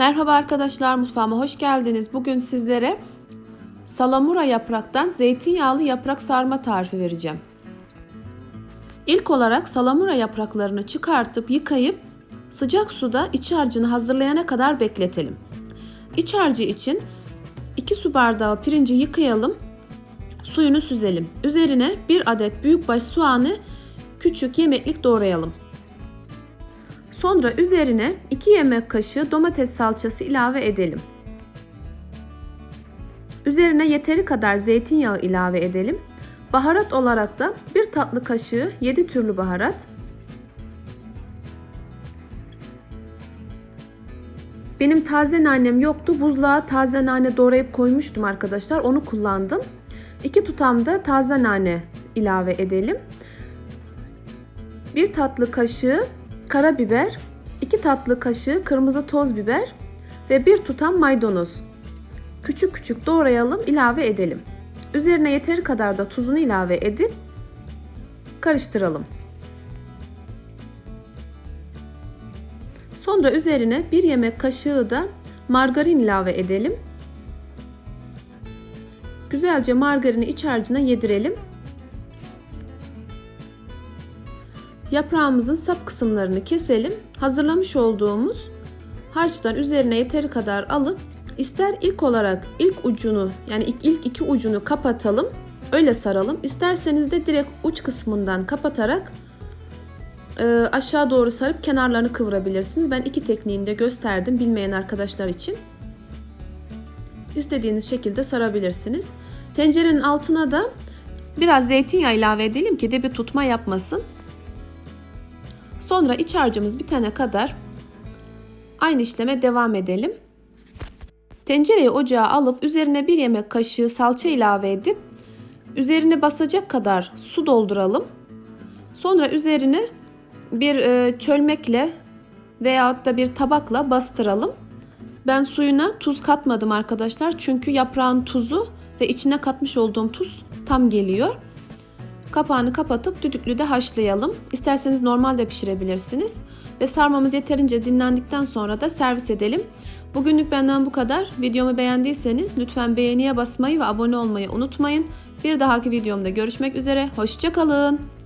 Merhaba arkadaşlar mutfağıma hoş geldiniz. Bugün sizlere salamura yapraktan zeytinyağlı yaprak sarma tarifi vereceğim. İlk olarak salamura yapraklarını çıkartıp yıkayıp sıcak suda iç harcını hazırlayana kadar bekletelim. İç harcı için 2 su bardağı pirinci yıkayalım. Suyunu süzelim. Üzerine 1 adet büyükbaş soğanı küçük yemeklik doğrayalım. Sonra üzerine 2 yemek kaşığı domates salçası ilave edelim. Üzerine yeteri kadar zeytinyağı ilave edelim. Baharat olarak da 1 tatlı kaşığı 7 türlü baharat, Benim taze nanem yoktu. Buzluğa taze nane doğrayıp koymuştum arkadaşlar. Onu kullandım. 2 tutam da taze nane ilave edelim. 1 tatlı kaşığı karabiber, 2 tatlı kaşığı kırmızı toz biber ve 1 tutam maydanoz. Küçük küçük doğrayalım, ilave edelim. Üzerine yeteri kadar da tuzunu ilave edip karıştıralım. Sonra üzerine 1 yemek kaşığı da margarin ilave edelim. Güzelce margarini iç harcına yedirelim. Yaprağımızın sap kısımlarını keselim. Hazırlamış olduğumuz harçtan üzerine yeteri kadar alıp ister ilk olarak ilk ucunu yani ilk, iki ucunu kapatalım. Öyle saralım. İsterseniz de direkt uç kısmından kapatarak e, aşağı doğru sarıp kenarlarını kıvırabilirsiniz. Ben iki tekniğini de gösterdim bilmeyen arkadaşlar için. İstediğiniz şekilde sarabilirsiniz. Tencerenin altına da biraz zeytinyağı ilave edelim ki dibi tutma yapmasın. Sonra iç harcımız bitene kadar aynı işleme devam edelim. Tencereyi ocağa alıp üzerine bir yemek kaşığı salça ilave edip üzerine basacak kadar su dolduralım. Sonra üzerine bir e, çölmekle veyahut da bir tabakla bastıralım. Ben suyuna tuz katmadım arkadaşlar çünkü yaprağın tuzu ve içine katmış olduğum tuz tam geliyor. Kapağını kapatıp düdüklüde haşlayalım. İsterseniz normalde pişirebilirsiniz. Ve sarmamız yeterince dinlendikten sonra da servis edelim. Bugünlük benden bu kadar. Videomu beğendiyseniz lütfen beğeniye basmayı ve abone olmayı unutmayın. Bir dahaki videomda görüşmek üzere. Hoşçakalın.